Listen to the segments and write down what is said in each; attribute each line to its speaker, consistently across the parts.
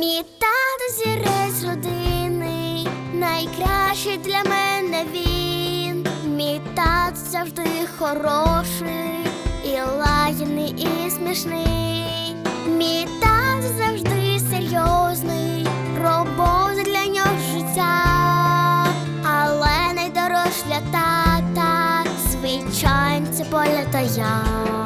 Speaker 1: Мій тато зірець родини, найкращий для мене він. Мій тато завжди хороший, і лагідний, і смішний. Мій тато завжди серйозний, робота для нього життя. Але найдорожче для тата, звичайно, це поля та я.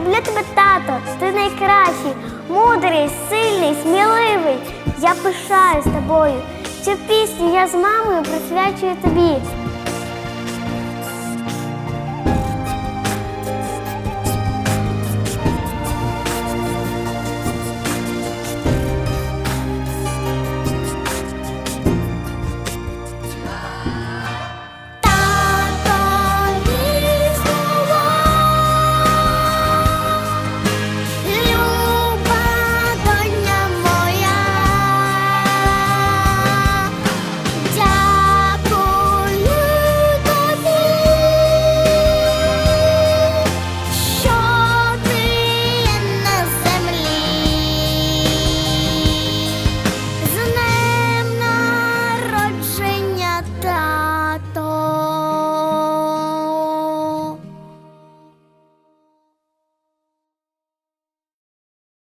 Speaker 1: Люблю тебе, тато, ти найкращий, мудрий, сильний, сміливий. Я пишаюсь тобою. Цю пісню я з мамою присвячую тобі.